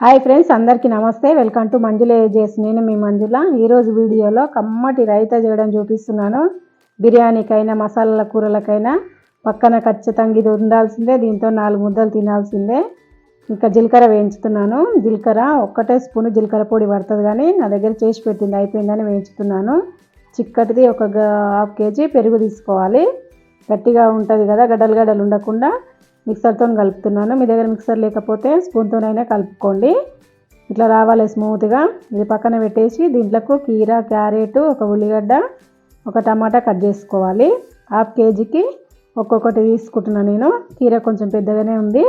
Hi friends అందరికీ నమస్తే. Welcome to Manjula ఏజెస్. నేను మీ మంజుల. ఈరోజు వీడియోలో కమ్మటి రైతా చేయడం చూపిస్తున్నాను. బిర్యానీకైనా మసాలాల కూరలకైనా పక్కన ఖచ్చితంగా ఇది ఉండాల్సిందే. దీంతో నాలుగు ముద్దలు తినాల్సిందే. ఇంకా జీలకర్ర వేయించుతున్నాను. జీలకర్ర ఒక్కటే స్పూన్ జీలకర్ర పొడి పడుతుంది కానీ నా దగ్గర చేసి పెట్టింది అయిపోయిందని వేయించుతున్నాను. చిక్కటిది ఒక హాఫ్ కేజీ పెరుగు తీసుకోవాలి. గట్టిగా ఉంటుంది కదా గడ్డలు గడ్డలు ఉండకుండా మిక్సర్తో కలుపుతున్నాను. మీ దగ్గర మిక్సర్ లేకపోతే స్పూన్తోనైనా కలుపుకోండి. ఇట్లా రావాలి స్మూత్గా. ఇది పక్కన పెట్టేసి దీంట్లోకి కీర క్యారెట్ ఒక ఉల్లిగడ్డ ఒక టమాటా కట్ చేసుకోవాలి. హాఫ్ కేజీకి ఒక్కొక్కటి తీసుకుంటున్నాను నేను. కీర కొంచెం పెద్దగానే ఉంది.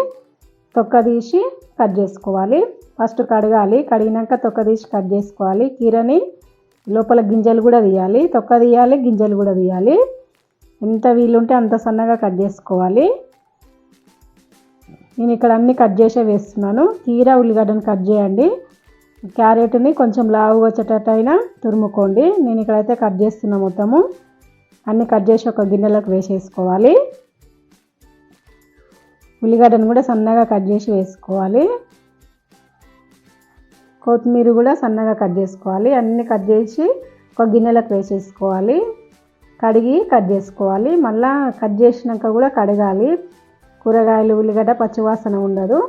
తొక్క తీసి కట్ చేసుకోవాలి. ఫస్ట్ కడగాలి. కడిగినాక తొక్క తీసి కట్ చేసుకోవాలి. కీరని లోపల గింజలు కూడా తీయాలి. తొక్క తీయాలి గింజలు కూడా తీయాలి. ఎంత వీలుంటే అంత సన్నగా కట్ చేసుకోవాలి. నేను ఇక్కడ అన్ని కట్ చేసే వేస్తున్నాను. తీరా ఉల్లిగడ్డను కట్ చేయండి. క్యారెట్ని కొంచెం లావు వచ్చేటట్టయినా తురుముకోండి. నేను ఇక్కడైతే కట్ చేస్తున్నా మొత్తము. అన్ని కట్ చేసి ఒక గిన్నెలోకి వేసేసుకోవాలి. ఉల్లిగడ్డను కూడా సన్నగా కట్ చేసి వేసుకోవాలి. కొత్తిమీర కూడా సన్నగా కట్ చేసుకోవాలి. అన్ని కట్ చేసి ఒక గిన్నెలోకి వేసేసుకోవాలి. కడిగి కట్ చేసుకోవాలి. మళ్ళీ కట్ చేసినాక కూడా కడగాలి. కూరగాయలు ఉల్లిగడ్డ పచ్చివాసన ఉండదు.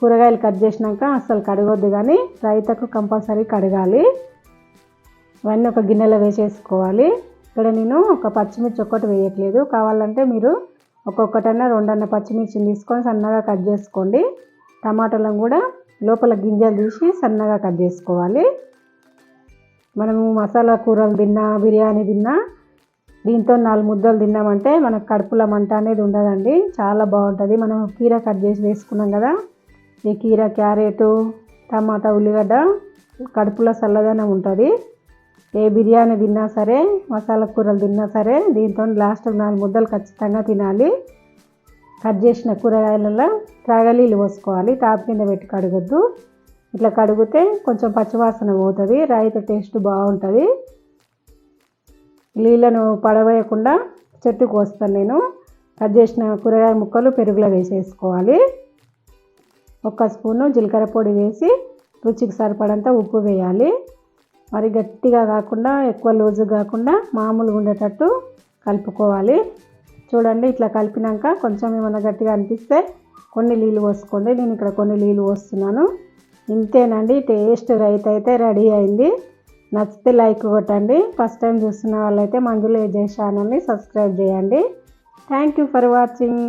కూరగాయలు కట్ చేసినాక అసలు కడగొద్దు కానీ రైతకు కంపల్సరీ కడగాలి. ఇవన్నీ ఒక గిన్నెలో వేసేసుకోవాలి. ఇక్కడ నేను ఒక పచ్చిమిర్చి ఒక్కటి వేయట్లేదు. కావాలంటే మీరు ఒక్కొక్కటన్నా రెండన్న పచ్చిమిర్చిని తీసుకొని సన్నగా కట్ చేసుకోండి. టమాటాలను కూడా లోపల గింజలు తీసి సన్నగా కట్ చేసుకోవాలి. మనము మసాలా కూరలు తిన్నా బిర్యానీ తిన్నా దీంతో నాలుగు ముద్దలు తిన్నామంటే మనకు కడుపులో మంట అనేది ఉండదండి. చాలా బాగుంటుంది. మనం కీర కట్ చేసి వేసుకున్నాం కదా ఈ కీర క్యారెట్ టమాటా ఉల్లిగడ్డ కడుపులో చల్లదనం ఉంటుంది. ఏ బిర్యానీ తిన్నా సరే మసాలా కూరలు తిన్నా సరే దీంతో లాస్ట్ నాలుగు ముద్దలు ఖచ్చితంగా తినాలి. కట్ చేసిన కూరగాయలలో త్రాగలీలు పోసుకోవాలి. టాప్ కింద పెట్టి కడగొద్దు. ఇట్లా కడిగితే కొంచెం పచ్చివాసన పోతుంది. రైత టేస్ట్ బాగుంటుంది. నీళ్ళను పడవేయకుండా చెట్టుకు వస్తాను నేను. కట్ చేసిన కూరగాయ ముక్కలు పెరుగులో వేసేసుకోవాలి. ఒక స్పూను జీలకర్ర పొడి వేసి రుచికి సరిపడంత ఉప్పు వేయాలి. మరి గట్టిగా కాకుండా ఎక్కువ లూజు కాకుండా మామూలుగా ఉండేటట్టు కలుపుకోవాలి. చూడండి ఇట్లా కలిపినాక కొంచెం ఏమైనా గట్టిగా అనిపిస్తే కొన్ని నీళ్ళు పోసుకోండి. నేను ఇక్కడ కొన్ని నీళ్ళు పోస్తున్నాను. ఇంతేనండి టేస్ట్ రైట్ అయితే రెడీ అయింది. నచ్చితే లైక్ కొట్టండి. ఫస్ట్ టైం చూస్తున్న వాళ్ళైతే మంజులు ఏ ఛానల్ని సబ్స్క్రైబ్ చేయండి. Thank you for watching